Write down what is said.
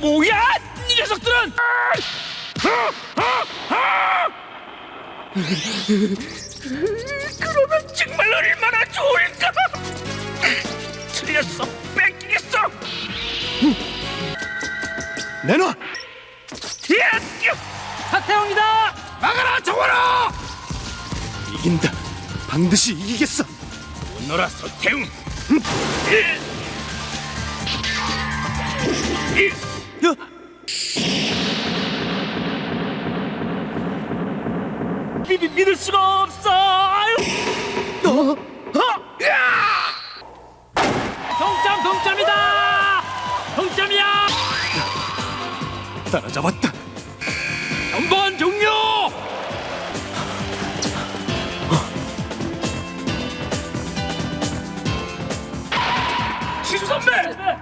뭐야? 이 녀석들은! 그러면 정말 얼마나 좋을까? 틀렸어. 뺏기겠어. 내놔! 야! 사태형이다! 막아라, 정원아! 이긴다. 반드시 이기겠어. 오너라, 서태웅. 야! 미, 미, 믿을 수가 없어. 아유. 어? 어? 야! 동점 동점이다. 동점이야. 따라잡았다. 전반 종료. 어. 시수 선배.